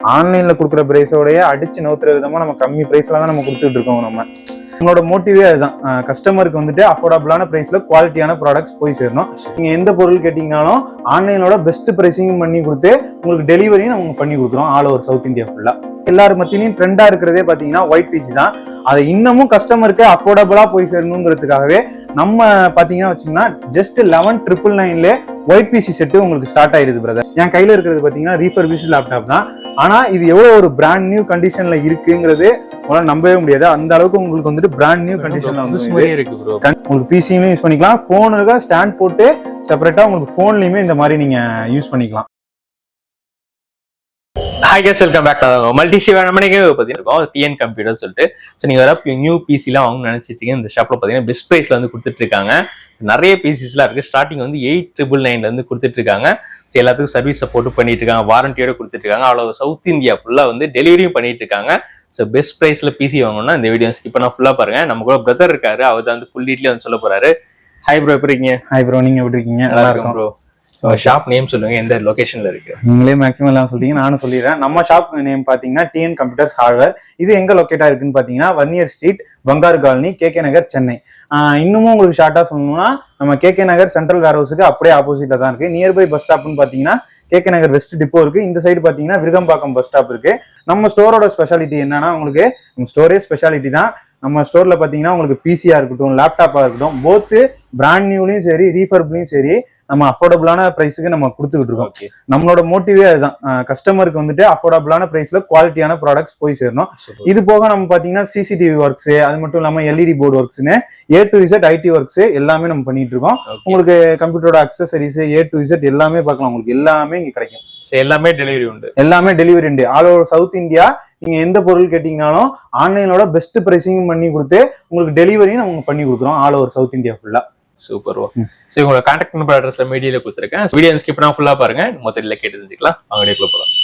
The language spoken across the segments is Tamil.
ஆன்லைன்ல கொடுக்குற பிரைஸோடய அடிச்சு நவுத்துற விதமா நம்ம கம்மி பிரைஸ்ல தான் நம்ம கொடுத்துட்டு இருக்கோம் நம்ம. நம்மளோட மோட்டிவே அதுதான். கஸ்டமருக்கு வந்துட்டு அஃபோர்டபுளான பிரைஸ்ல குவாலிட்டியான ப்ராடக்ட்ஸ் போய் சேரணும். நீங்க எந்த பொருள் கேட்டீங்கனாலும் ஆன்லைனோட பெஸ்ட் பிரைசிங் பண்ணி கொடுத்து உங்களுக்கு டெலிவரியும் நம்ம பண்ணி கொடுக்குறோம். ஆல் ஓவர் சவுத் இந்தியா ஃபுல்லா எல்லார் மத்தியிலையும் ட்ரெண்டா இருக்கிறதே பாத்தீங்கன்னா ஒயிட் பிசி தான். அதை இன்னமும் கஸ்டமருக்கு அஃபோர்டபுளா போய் சேரணுங்கிறதுக்காகவே நம்ம பாத்தீங்கன்னா வச்சீங்கன்னா ஜஸ்ட் லெவன் ட்ரிபிள் நைன்ல ஒயிட் பிசி செட்டு உங்களுக்கு ஸ்டார்ட் ஆயிடுது பிரதர் என் கையில இருக்கிறது பாத்தீங்கன்னா ரீஃபர்பிஷ்ட் லேப்டாப் தான். ஆனா இது எவ்வளவு ஒரு பிராண்ட் நியூ கண்டிஷன்ல இருக்குங்கிறது உங்களால நம்பவே முடியாது. அந்த அளவுக்கு உங்களுக்கு வந்துட்டு பிராண்ட் நியூ கண்டிஷன்ல வந்து இருக்கு உங்களுக்கு பிசியும் யூஸ் பண்ணிக்கலாம். போனுக்கு ஸ்டாண்ட் போட்டு செப்பரேட்டா உங்களுக்கு போன்லயுமே இந்த மாதிரி நீங்க யூஸ் பண்ணிக்கலாம். Hi guys welcome back multi Shiv நம்ம நீங்க பார்த்தீங்கன்னா டிஎன் கம்ப்யூட்டர் சொல்லிட்டு. ஸோ நீங்க வர நியூ பிசிலாம் வாங்க நினைச்சிட்டீங்க இந்த ஷாப்ல பார்த்தீங்கன்னா பெஸ்ட் ப்ரைஸ்ல வந்து கொடுத்துட்டு இருக்காங்க. நிறைய பிசிஸ்லாம் இருக்கு. ஸ்டார்டிங் வந்து எயிட் ட்ரிபிள் நைன்ல இருந்து கொடுத்துட்டு இருக்காங்க ஸோ எல்லாத்துக்கும் சர்வீஸ் சப்போர்ட்டும் பண்ணிட்டு இருக்காங்க வாரண்டியோட கொடுத்துட்டு இருக்காங்க அவ்வளோ சவுத் இந்தியா ஃபுல்லா வந்து டெலிவரியும் பண்ணிட்டு இருக்காங்க ஸோ பெஸ்ட் ப்ரைஸ்ல பிசி வாங்கணும்னா இந்த வீடியோ ஸ்கிப் பண்ணா ஃபுல்லா பாருங்க. நம்ம கூட பிரதர் இருக்காரு. அவர் தான் வந்து ஃபுல் டீட்லேயே வந்து சொல்ல போறாரு. ஹாய் ப்ரோ எப்படி இருக்கீங்க? ஹாய் ப்ரோ நீங்க எப்படி இருக்கீங்க? நல்லா இருக்கும் ப்ரோ ஷாப் நேம் சொல்லுங்க எந்த லொகேஷன்ல இருக்கு? நீங்களே மேக்ஸிமம் எல்லாம் சொல்றீங்க நானும் சொல்லிடுறேன். நம்ம ஷாப் நேம் பாத்தீங்கன்னா டிஎன் கம்ப்யூட்டர்ஸ் ஹார்ட்வேர் இது எங்க லொக்கேட் ஆயிருக்குன்னு பாத்தீங்கன்னா Vanniyar street Bangaru colony K K Nagar Chennai இன்னமும் உங்களுக்கு ஷார்ட்டா சொல்லணும்னா நம்ம கே கே நகர் சென்ட்ரல் வேர் ஹவுஸுக்கு அப்படியே ஆப்போசிட்ல தான் இருக்கு. நியர்பை பஸ் ஸ்டாப்னு பாத்தீங்கன்னா K K Nagar west depot இருக்கு. இந்த சைடு பாத்தீங்கன்னா விருகம்பாக்கம் பஸ் ஸ்டாப் இருக்கு. நம்ம ஸ்டோரோட ஸ்பெஷாலிட்டி என்னன்னா உங்களுக்கு ஸ்டோரே ஸ்பெஷாலிட்டி தான். நம்ம ஸ்டோர்ல பாத்தீங்கன்னா உங்களுக்கு பிசியா இருக்கட்டும் லேப்டாப்பா இருக்கட்டும் போத்து பிராண்ட் நியூலையும் சரி ரீஃபர்ப்லயும் சரி நம்ம அஃபோர்டபுளான பிரைஸுக்கு நம்ம கொடுத்துக்கிட்டு இருக்கோம். நம்மளோட மோட்டிவே அதுதான். கஸ்டமருக்கு வந்துட்டு அஃபோர்டபுளான பிரைஸ்ல குவாலிட்டியான ப்ராடக்ட்ஸ் போய் சேரணும். இது போக நம்ம பாத்தீங்கன்னா சிசிடிவி ஒர்க்ஸ் அது மட்டும் இல்லாம LED board ஒர்க்ஸ்னு A to Z IT works எல்லாமே நம்ம பண்ணிட்டு இருக்கோம். உங்களுக்கு கம்ப்யூட்டரோட அக்சசரிஸ் ஏ டு இசட் எல்லாமே பார்க்கலாம். உங்களுக்கு எல்லாமே இங்க கிடைக்கும். எல்லாமே டெலிவரி உண்டு. எல்லாமே டெலிவரி உண்டு. ஆல் ஓவர் சவுத் இந்தியா நீங்க எந்த பொருள் கேட்டீங்கனாலும் ஆன்லைனோட பெஸ்ட் பிரைசிங் பண்ணி கொடுத்து உங்களுக்கு டெலிவரியும் நம்ம பண்ணி கொடுக்குறோம். ஆல் ஓவர் சவுத் இந்தியா ஃபுல்லா சூப்பர் ஸோ உங்களோட கான்டாக்ட் நம்பர் அட்ரஸ்ல மீடியால கொடுத்துருக்கேன். வீடியோ ஸ்கிப் பண்ணா ஃபுல்லா பாருங்க. மொத்தத்தில் கேட்டு தெரிஞ்சுக்கலாம். அவங்க போகலாம்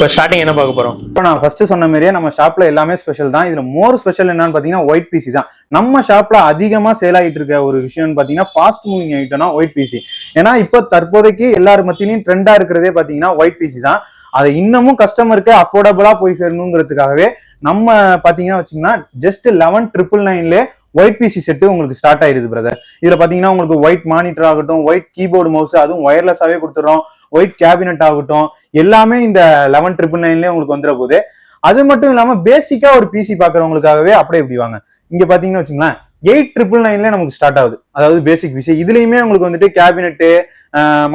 இப்போ ஸ்டார்டிங் என்ன பார்க்க போறோம்? இப்போ நான் ஃபர்ஸ்ட் சொன்ன மாதிரியே நம்ம ஷாப்ல எல்லாமே ஸ்பெஷல் தான். இதுல மோர் ஸ்பெஷல் என்னன்னு பாத்தீங்கன்னா ஒயிட் பிசி தான். நம்ம ஷாப்ல அதிகமா சேல் ஆகிட்டு இருக்க ஒரு விஷயம்னு பாத்தீங்கன்னா ஃபாஸ்ட் மூவிங் ஐட்டம்னா ஒயிட் பிசி ஏன்னா இப்போ தற்போதைக்கு எல்லார் மத்தியிலையும் ட்ரெண்டா இருக்கிறதே பாத்தீங்கன்னா ஒயிட் பிசி தான். அதை இன்னமும் கஸ்டமருக்கு அஃபோர்டபுளா போய் சேரணுங்கிறதுக்காகவே நம்ம பாத்தீங்கன்னா வச்சுங்கன்னா ஜஸ்ட் லெவன் ட்ரிபிள் நைன்லேயே ஒயிட் பிசி செட்டு உங்களுக்கு ஸ்டார்ட் ஆயிருது பிரதர் இதுல பாத்தீங்கன்னா உங்களுக்கு ஒயிட் மானிட்டர் ஆகட்டும் ஒயிட் கீபோர்டு மவுஸ் அதுவும் ஒயர்லெஸ்ஸாவே கொடுத்துறோம் ஒயிட் கேபினட் ஆகட்டும். எல்லாமே இந்த லெவன் ட்ரிபிள் நைன்லயே உங்களுக்கு வந்துட போகுது அது மட்டும் இல்லாம பேசிக்கா ஒரு பிசி பாக்குறவங்களுக்காகவே அப்படியே இப்படி வாங்க? இங்க பாத்தீங்கன்னா வச்சுங்களேன் எயிட் ட்ரிபிள் நைன்ல நமக்கு ஸ்டார்ட் ஆகுது. அதாவது பேசிக் பிசி இதுலயுமே உங்களுக்கு வந்துட்டு கேபினெட்டு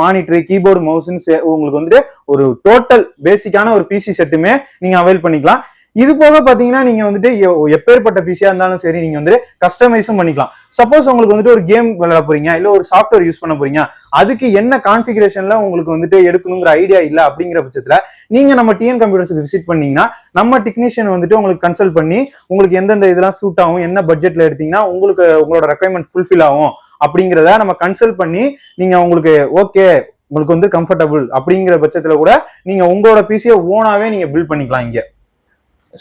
மானிட்டர் கீபோர்டு மவுஸ்னு உங்களுக்கு வந்துட்டு ஒரு டோட்டல் பேசிக்கான ஒரு பிசி செட்டுமே நீங்க அவைல் பண்ணிக்கலாம். இது போக பாத்தீங்கன்னா நீங்க வந்துட்டு எப்பேற்பட்ட பிசியா இருந்தாலும் சரி நீங்க வந்து கஸ்டமைஸும் பண்ணிக்கலாம். சப்போஸ் உங்களுக்கு வந்துட்டு ஒரு கேம் விளையாட போறீங்க இல்ல ஒரு சாஃப்ட்வேர் யூஸ் பண்ண போறீங்க அதுக்கு என்ன கான்ஃபிகரேஷன்ல உங்களுக்கு வந்துட்டு எடுக்கணுங்கிற ஐடியா இல்ல அப்படிங்கிற பட்சத்துல நீங்க நம்ம டிஎன் கம்ப்யூட்டர்ஸ்க்கு விசிட் பண்ணீங்கன்னா நம்ம டெக்னீஷியன் வந்துட்டு உங்களுக்கு கன்சல்ட் பண்ணி உங்களுக்கு எந்தெந்த இதெல்லாம் சூட் ஆகும் என்ன பட்ஜெட்ல எடுத்தீங்கன்னா உங்களுக்கு உங்களோட ரெக்குவயர்மெண்ட் ஃபுல்ஃபில் ஆகும். அப்படிங்கிறத நம்ம கன்சல்ட் பண்ணி நீங்க உங்களுக்கு ஓகே உங்களுக்கு வந்து கம்ஃபர்டபுள் அப்படிங்கிற பட்சத்துல கூட நீங்க உங்களோட பிசியை ஓனாவே நீங்க பில்ட் பண்ணிக்கலாம் இங்கே.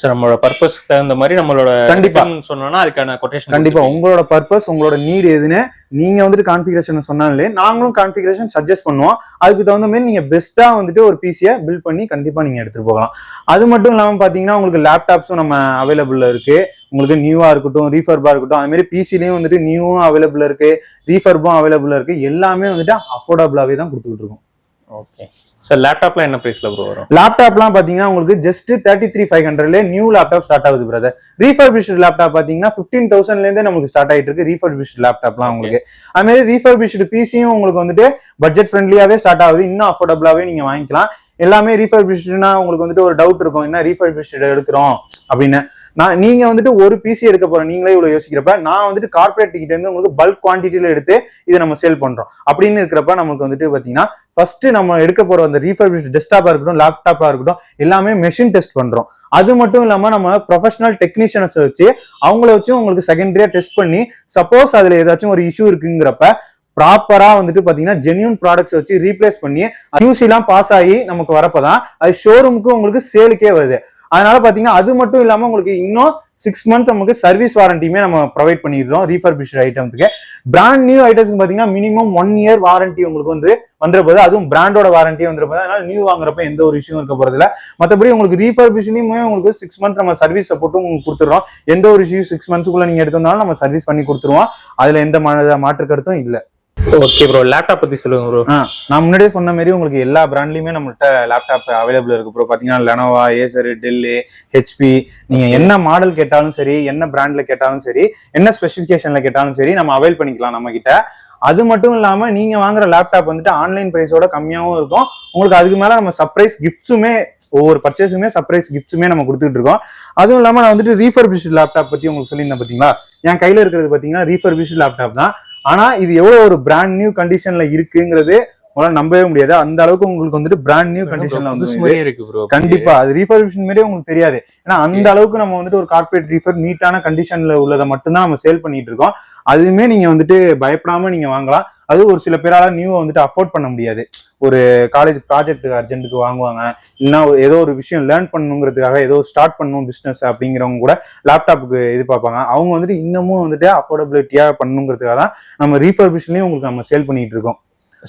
ஸோ நம்மளோட பர்பஸ் தகுந்த மாதிரி நம்மளோட கண்டிப்பா. சொன்னோம்னா அதுக்கான கொட்டேஷன் கண்டிப்பா. உங்களோட பர்பஸ் உங்களோட நீட் எதுன்னு நீங்க வந்துட்டு கான்ஃபிகரேஷன் சொன்னாலே நாங்களும் கான்ஃபிகரேஷன் சஜஸ்ட் பண்ணுவோம். அதுக்கு தகுந்த மாதிரி நீங்க பெஸ்ட்டா வந்துட்டு ஒரு பிசியை பில்ட் பண்ணி கண்டிப்பா நீங்க எடுத்துட்டு போகலாம். அது மட்டும் இல்லாம பாத்தீங்கன்னா உங்களுக்கு லேப்டாப்ஸும் நம்ம அவைலபிள்ல இருக்கு. உங்களுக்கு நியூவா இருக்கட்டும் ரீஃபர்பா இருக்கட்டும் அது மாதிரி பிசிலையும் வந்துட்டு நியூவும் அவைலபிள் இருக்கு ரீஃபர்பும் அவைலபிள் இருக்கு. எல்லாமே வந்துட்டு அஃபோர்டபுளாவே தான் கொடுத்துட்டு இருக்கோம். ஓகே சார் லேப்டாப்ல என்ன பிரைஸ்ல ப்ரோ வரும்? லேப்டாப்லாம் பாத்தீங்கன்னா உங்களுக்கு ஜஸ்ட் தேர்ட்டி த்ரீ ஃபைவ் ஹண்ட்ரட்ல நியூ லேப்டாப் ஸ்டார்ட் ஆகுது பிரதர் ரீஃபர்பிஷ்ட் லேப்டாப் பாத்தீங்கன்னா ஃபிஃப்டீன் தௌசண்ட்ல இருந்தே நமக்கு ஸ்டார்ட் ஆயிட்டு இருக்கு. ரீஃபர்பிஷ்ட் லேப்டாப்லாம் உங்களுக்கு. அது மாதிரி ரீஃபர்பிஷ்ட் பிசியும் உங்களுக்கு வந்துட்டு பட்ஜெட் ஃப்ரெண்ட்லியாவே ஸ்டார்ட் ஆகுது. இன்னும் அஃபோர்டபுளாவே நீங்க வாங்கிக்கலாம். எல்லாமே ரீஃபர்பிஷ்ட்னா உங்களுக்கு வந்துட்டு ஒரு டவுட் இருக்கும். என்ன ரீஃபர்பிஷ்ட் எடுக்கிறோம் அப்படின்னு. நான் நீங்க வந்துட்டு ஒரு பிசி எடுக்க போற நீங்களே இவ்வளவு யோசிக்கிறப்ப நான் வந்துட்டு கார்பரேட் கிட்ட இருந்து உங்களுக்கு பல்க் குவான்டிட்டியில எடுத்து இதை நம்ம சேல் பண்றோம். அப்படின்னு இருக்கிறப்ப நமக்கு வந்துட்டு பாத்தீங்கன்னா ஃபர்ஸ்ட் நம்ம எடுக்க போற அந்த ரீஃபர்பிஷ் டெஸ்க்டாப்பா இருக்கட்டும் லேப்டாப்பா இருக்கட்டும் எல்லாமே மெஷின் டெஸ்ட் பண்றோம். அது மட்டும் இல்லாம நம்ம ப்ரொஃபஷனல் டெக்னீஷியன்ஸ் வச்சு அவங்கள வச்சு உங்களுக்கு செகண்டரியா டெஸ்ட் பண்ணி சப்போஸ் அதுல ஏதாச்சும் ஒரு இஷ்யூ இருக்குங்கிறப்ப ப்ராப்பரா வந்துட்டு பாத்தீங்கன்னா ஜென்யூன் ப்ராடக்ட்ஸ் வச்சு ரீப்ளேஸ் பண்ணி யூசி எல்லாம் பாஸ் ஆகி நமக்கு வரப்பதான் அது ஷோரூமுக்கு உங்களுக்கு சேலுக்கே வருது. அதனால பாத்தீங்கன்னா அது மட்டும் இல்லாம உங்களுக்கு இன்னும் சிக்ஸ் மந்த் நமக்கு சர்வீஸ் வாரண்டியுமே நம்ம ப்ரொவைட் பண்ணிடுறோம். ரீஃபர்பிஷ்ட் ஐட்டம்க்கு பிராண்ட் நியூ ஐட்டம்ஸ்க்கு பாத்தீங்கன்னா மினிமம் ஒன் இயர் வாரண்டி உங்களுக்கு வந்து வந்துட அதுவும் பிராண்டோட வாரண்டி வந்துட போகுது அதனால நியூ வாங்குறப்ப எந்த ஒரு இஷ்யூ இருக்க போறது இல்ல. மத்தபடி உங்களுக்கு ரீஃபர்பிஷ்லையுமே உங்களுக்கு சிக்ஸ் மந்த் நம்ம சர்வீஸ் சப்போர்ட்டும் உங்களுக்கு கொடுத்துறோம் எந்த ஒரு இஷ்யூ சிக்ஸ் மந்த்ஸ்க்குள்ள நீங்க எடுத்திருந்தாலும் நம்ம சர்வீஸ் பண்ணி கொடுத்துருவோம். அதுல எந்த மாற்று கருத்தும் இல்லை. ஓகே ப்ரோ லேப்டாப் பத்தி சொல்லுங்க ப்ரோ நான் முன்னாடியே சொன்ன மாதிரி உங்களுக்கு எல்லா பிராண்ட்லயுமே நம்மள்ட்ட லேப்டாப் அவைலபிள் இருக்கு ப்ரோ பாத்தீங்கன்னா லெனோவா ஏசர் டெல்லு ஹெச்பி நீங்க என்ன மாடல் கேட்டாலும் சரி என்ன பிராண்ட்ல கேட்டாலும் சரி என்ன ஸ்பெசிபிகேஷன்ல கேட்டாலும் சரி நம்ம அவைல் பண்ணிக்கலாம் நம்ம கிட்ட அது மட்டும் இல்லாம நீங்க வாங்குற லேப்டாப் வந்துட்டு ஆன்லைன் பிரைஸோட கம்மியாவும் இருக்கும். உங்களுக்கு அதுக்கு மேல நம்ம சர்ப்ரைஸ் கிஃப்ட்ஸுமே ஒவ்வொரு பர்ச்சேஸுமே சர்ப்ரைஸ் கிஃப்ட்ஸுமே நம்ம கொடுத்துட்டு இருக்கோம். அதுவும் இல்லாம நான் வந்துட்டு ரீஃபர்பிஷ்ட் லேப்டாப் பத்தி உங்களுக்கு சொல்லியிருந்தேன் பாத்தீங்களா? என் கையில இருக்கிறது பாத்தீங்கன்னா ரீஃபர்பிஷ்ட் லேப்டாப் தான். ஆனா இது எவ்வளவு ஒரு பிராண்ட் நியூ கண்டிஷன்ல இருக்குங்கிறது உங்களால நம்பவே முடியாது. அந்த அளவுக்கு உங்களுக்கு வந்துட்டு பிராண்ட் நியூ கண்டிஷன்ல வந்து இருக்கு கண்டிப்பா. அது ரீஃபர்பிஷன் மாதிரியே உங்களுக்கு தெரியாது. ஏன்னா அந்த அளவுக்கு நம்ம வந்துட்டு ஒரு கார்பரேட் ரீஃபர் நீட்டான கண்டிஷன்ல உள்ளதை மட்டும்தான் நம்ம சேல் பண்ணிட்டு இருக்கோம். அதுவுமே நீங்க வந்துட்டு பயப்படாம நீங்க வாங்கலாம். அது ஒரு சில பேரால நியூ வந்துட்டு அஃபோர்ட் பண்ண முடியாது. ஒரு காலேஜ் ப்ராஜெக்ட் அர்ஜென்ட்டுக்கு வாங்குவாங்க. இல்லைன்னா ஏதோ ஒரு விஷயம் லேர்ன் பண்ணுங்கிறதுக்காக ஏதோ ஸ்டார்ட் பண்ணணும் பிசினஸ் அப்படிங்கிறவங்க கூட லேப்டாப்புக்கு எதிர்பார்ப்பாங்க. அவங்க வந்துட்டு இன்னமும் வந்துட்டு அஃபோர்டபிலிட்டியா பண்ணுங்கிறதுக்காக தான் நம்ம ரீஃபர்பிஷன்லயும் உங்களுக்கு நம்ம சேல் பண்ணிட்டு இருக்கோம்.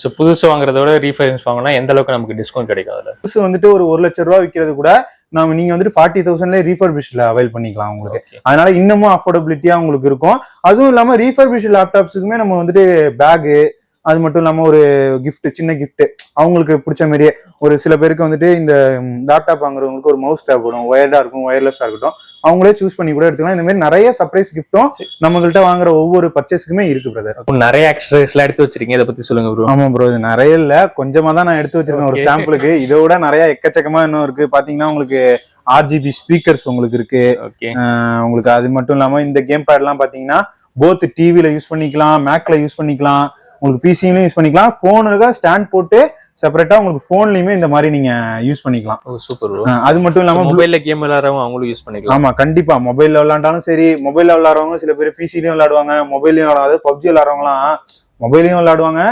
ஸோ புதுசு வாங்குறத விட ரீஃபரன்ஸ் வாங்கினா எந்த அளவுக்கு நமக்கு டிஸ்கவுண்ட் கிடைக்கும் அதுல? புதுசு வந்துட்டு ஒரு ஒரு லட்ச ரூபா விற்கிறது கூட நம்ம நீங்க வந்துட்டு ஃபார்ட்டி தௌசண்ட்லேயே ரீஃபர்பிஷ்ல அவைல் பண்ணிக்கலாம் உங்களுக்கு. அதனால இன்னமும் அஃபோர்டபிலிட்டியா உங்களுக்கு இருக்கும். அதுவும் இல்லாம ரீஃபர்பிஷ் லேப்டாப்ஸுக்குமே நம்ம வந்துட்டு பேகு அது மட்டும் இல்லாம ஒரு gift சின்ன gift. அவங்களுக்கு பிடிச்ச மாதிரியே ஒரு சில பேருக்கு வந்துட்டு இந்த லேப்டாப் வாங்குறவங்களுக்கு ஒரு மவுஸ் தேவைப்படும். ஒயர்டா இருக்கும் ஒயர்லெஸ்ஸா இருக்கட்டும். அவங்களே சூஸ் பண்ணி கூட எடுத்துக்கலாம். இந்த மாதிரி நிறைய சர்ப்ரைஸ் கிஃப்ட்டும் நம்மகிட்ட வாங்குற ஒவ்வொரு பர்ச்சேஸ்க்குமே இருக்கு பிரதர் நிறைய ஆக்சசரிஸ் எல்லாம் எடுத்து வச்சிருக்கீங்க. இதை பத்தி சொல்லுங்க ப்ரோ ஆமா ப்ரோ இது நிறைய இல்ல. கொஞ்சமா தான் நான் எடுத்து வச்சிருக்கேன் ஒரு. சாம்பிளுக்கு இதை விட நிறைய எக்கச்சக்கமா இன்னும் இருக்கு. பாத்தீங்கன்னா உங்களுக்கு ஆர்ஜிபி ஸ்பீக்கர்ஸ் உங்களுக்கு இருக்கு. உங்களுக்கு அது மட்டும் இல்லாம இந்த கேம் பேட் எல்லாம் பாத்தீங்கன்னா போத் டிவில யூஸ் பண்ணிக்கலாம் மேக்ல யூஸ் பண்ணிக்கலாம். உங்களுக்கு பிசிலையும் யூஸ் பண்ணிக்கலாம். போனுக்கு ஸ்டாண்ட் போட்டு செப்பரேட்டா உங்களுக்கு போன்லயுமே இந்த மாதிரி நீங்க யூஸ் பண்ணிக்கலாம். சூப்பர் அது மட்டும் இல்லாம மொபைல்ல கேம் விளையாடுறவங்க அவங்களும் யூஸ் பண்ணிக்கலாம். ஆமா கண்டிப்பா. மொபைல்ல விளையாண்டாலும் சரி மொபைல்ல விளையாடுறவங்க சில பேர் பிசிலையும் விளையாடுவாங்க மொபைல்லையும் விளையாடாது பப்ஜி விளையாடுறவங்களாம் மொபைலையும் விளையாடுவாங்க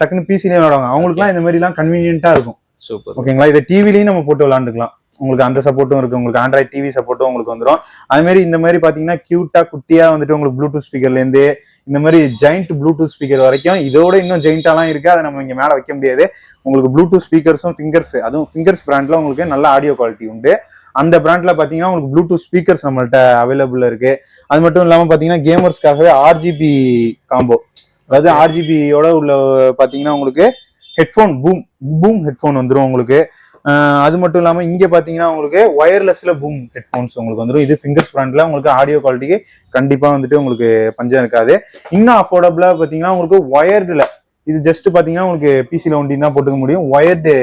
டக்குன்னு பிசிலையும் விளையாடுவாங்க. அவங்களுக்குலாம் இந்த மாதிரி எல்லாம் கன்வீனியன்ட்டா இருக்கும் சூப்பர் ஓகேங்களா இதை டிவிலையும் நம்ம போட்டு விளாண்டுக்கலாம் உங்களுக்கு அந்த சப்போர்ட்டும் இருக்கு. உங்களுக்கு ஆண்ட்ராய்ட் டிவி சப்போர்ட்டும் உங்களுக்கு வந்துடும் அது மாதிரி இந்த மாதிரி பாத்தீங்கன்னா கியூட்டா குட்டியா வந்துட்டு உங்களுக்கு ப்ளூடூத் ஸ்பீக்கர்ல இருந்து இந்த மாதிரி ஜெயிண்ட் ப்ளூடூத் ஸ்பீக்கர் வரைக்கும் இதோட இன்னும் ஜெயிண்டாலாம் இருக்கு. அதை நம்ம இங்க மேல வைக்க முடியாது. உங்களுக்கு ப்ளூடூத் ஸ்பீக்கர்ஸும் ஃபிங்கர்ஸ் அதுவும் ஃபிங்கர்ஸ் பிராண்ட்ல உங்களுக்கு நல்ல ஆடியோ குவாலிட்டி உண்டு. அந்த பிராண்ட்ல பாத்தீங்கன்னா உங்களுக்கு ப்ளூடூத் ஸ்பீக்கர்ஸ் நம்மள்ட்ட அவைலபிள் இருக்கு. அது மட்டும் இல்லாம பாத்தீங்கன்னா கேமர்ஸ்க்காகவே ஆர்ஜிபி காம்போ அதாவது ஆர்ஜிபியோட உள்ள பாத்தீங்கன்னா உங்களுக்கு ஹெட்ஃபோன் பூம் பூம் ஹெட்ஃபோன் வந்துடும் உங்களுக்கு. அது மட்டும் இல்லாமல் இங்கே பார்த்தீங்கன்னா உங்களுக்கு ஒயர்லெஸ்ல பூம் ஹெட்ஃபோன்ஸ் உங்களுக்கு வந்துடும் இது ஃபிங்கர்ஸ் பிராண்ட்ல உங்களுக்கு ஆடியோ குவாலிட்டிக்கு கண்டிப்பாக வந்துட்டு உங்களுக்கு பஞ்சம் இருக்காது. இன்னும் அஃபோர்டபுளாக பார்த்தீங்கன்னா உங்களுக்கு ஒயர்டில் இது ஜஸ்ட் பார்த்தீங்கன்னா உங்களுக்கு பிசியில் ஒண்டி தான் போட்டுக்க முடியும். ஒயர்டு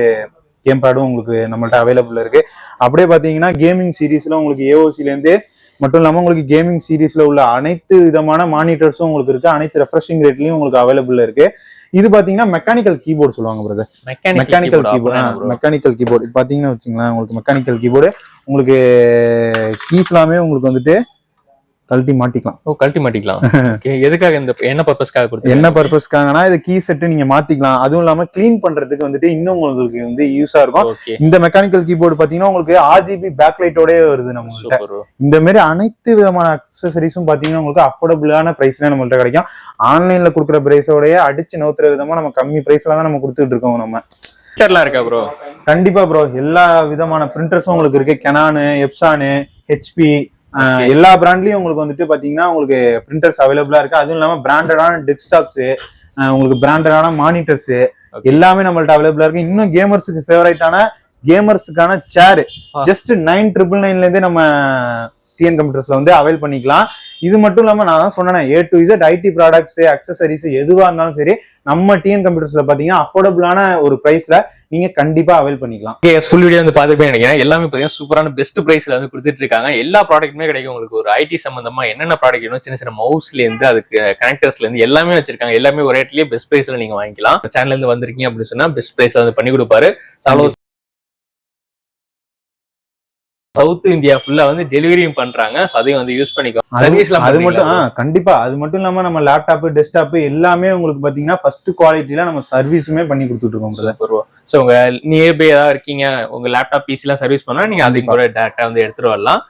கேம் பேடும் உங்களுக்கு நம்மள்ட்ட அவைலபிள் இருக்கு. அப்படியே பார்த்தீங்கன்னா கேமிங் சீரீஸ்ல உங்களுக்கு ஏஓசிலேருந்து மட்டும் இல்லாமல் உங்களுக்கு கேமிங் சீரீஸ்ல உள்ள அனைத்து விதமான மானிட்டர்ஸும் உங்களுக்கு இருக்கு. அனைத்து ரெஃப்ரெஷிங் ரேட்லையும் உங்களுக்கு அவைலபிள் இருக்கு. இது பாத்தீங்கன்னா மெக்கானிக்கல் கீபோர்டு சொல்லுவாங்க brother mechanical keyboard mechanical keyboard இது பாத்தீங்கன்னா வச்சுங்களேன் உங்களுக்கு மெக்கானிக்கல் கீபோர்டு உங்களுக்கு கீஸ் எல்லாமே உங்களுக்கு வந்துட்டு கழட்டி மாட்டிக்கலாம். ஓ கழட்டி மாட்டிக்கலாம். எதுக்காக இந்த என்ன பர்பஸ்க்காக கொடுத்தீங்க? என்ன பர்பஸ்க்காகனா இது கீ செட்டு நீங்க மாத்திக்கலாம். அதுவும் இல்லாம க்ளீன் பண்றதுக்கு வந்துட்டு இன்னும் உங்களுக்கு வந்து யூஸா இருக்கும். இந்த மெக்கானிக்கல் கீபோர்டு பாத்தீங்கன்னா உங்களுக்கு ஆர்ஜிபி பேக்லைட்டோடய வருது நம்ம இந்த மாதிரி அனைத்து விதமான அக்சசரிஸும் பாத்தீங்கன்னா உங்களுக்கு அஃபோர்டபுளான பிரைஸ்ல நம்மள்ட்ட கிடைக்கும். ஆன்லைன்ல கொடுக்குற பிரைஸோடய அடிச்சு நவுத்துற விதமா நம்ம கம்மி பிரைஸ்ல தான் நம்ம கொடுத்துட்டு இருக்கோம் நம்ம. பிரிண்டர்லாம் இருக்கா ப்ரோ கண்டிப்பா ப்ரோ எல்லா விதமான பிரிண்டர்ஸும் உங்களுக்கு இருக்கு. கெனானு எப்சானு ஹெச்பி எல்லா பிராண்ட்லயும் உங்களுக்கு வந்துட்டு பாத்தீங்கன்னா உங்களுக்கு பிரிண்டர்ஸ் அவைலபிளா இருக்கு. அதுவும் இல்லாம பிராண்டடான டெஸ்க்டாப்ஸ் உங்களுக்கு பிராண்டடான மானிட்டர்ஸ் எல்லாமே நம்மள்ட்ட அவைலபிளா இருக்கு. இன்னும் கேமர்ஸுக்கு ஃபேவரட்டான கேமர்ஸுக்கான சேர். ஜஸ்ட் நைன் ட்ரிபிள் நைன்ல இருந்தே நம்ம டிஎன் கம்ப்யூட்டர்ஸ்ல வந்து அவைல் பண்ணிக்கலாம். இது மட்டும் இல்லாம நான் தான் சொன்னேன் A to Z IT products accessories எதுவா இருந்தாலும் சரி நம்ம டிஎன் கம்ப்யூட்டர்ஸ்ல பாத்தீங்கன்னா அஃபோர்டபுளான ஒரு பிரைஸ்ல நீங்க கண்டிப்பா அவைல் பண்ணிக்கலாம். ஓகே ஃபுல் வீடியோ வந்து பார்த்துட்டு நினைக்கிறேன். எல்லாமே பாத்தீங்கன்னா சூப்பரான பெஸ்ட் ப்ரைஸ்ல வந்து கொடுத்துட்டு இருக்காங்க. எல்லா ப்ராடக்ட்டுமே கிடைக்கும். உங்களுக்கு ஒரு ஐடி சம்பந்தமா என்னென்ன ப்ராடக்ட் வேணும் சின்ன சின்ன மவுஸ்ல இருந்து அதுக்கு கனெக்டர்ஸ்ல இருந்து எல்லாமே வச்சிருக்காங்க. எல்லாமே ஒரு ரேட்லயே பெஸ்ட் ப்ரைஸ்ல நீங்க வாங்கிக்கலாம். சேனல்ல இருந்து வந்திருக்கீங்க அப்படின்னு சொன்னா பெஸ்ட் ப்ரைஸ்ல வந்து பண்ணி கொடுப்பாரு. சவுத் இந்தியா ஃபுல்லா வந்து டெலிவரியும் பண்றாங்க. அதையும் வந்து யூஸ் பண்ணிக்கோ சர்வீஸ்ல அது மட்டும் கண்டிப்பா. அது மட்டும் இல்லாம நம்ம லேப்டாப் டெஸ்க்டாப் எல்லாமே உங்களுக்கு பாத்தீங்கன்னா ஃபர்ஸ்ட் குவாலிட்டில நம்ம சர்வீஸுமே பண்ணி கொடுத்துட்டு இருக்கோம். ஸோ உங்க நியர்பை ஏதாவது இருக்கீங்க உங்க லேப்டாப் பிசி எல்லாம் சர்வீஸ் பண்ணா நீங்க அதுக்கு கூட டேரக்டா வந்து எடுத்துட்டு வரலாம்.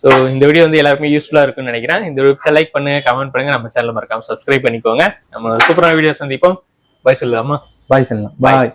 ஸோ இந்த வீடியோ வந்து எல்லாருக்குமே யூஸ்ஃபுல்லா இருக்கும்னு நினைக்கிறேன். இந்த வீடியோ லைக் பண்ணுங்க கமெண்ட் பண்ணுங்க. நம்ம சேனல் மறக்காம சப்ஸ்கிரைப் பண்ணிக்கோங்க. நம்ம சூப்பரான வீடியோ சந்திப்போம். பாய் சொல்லலாமா பாய் சொல்லலாம். பாய்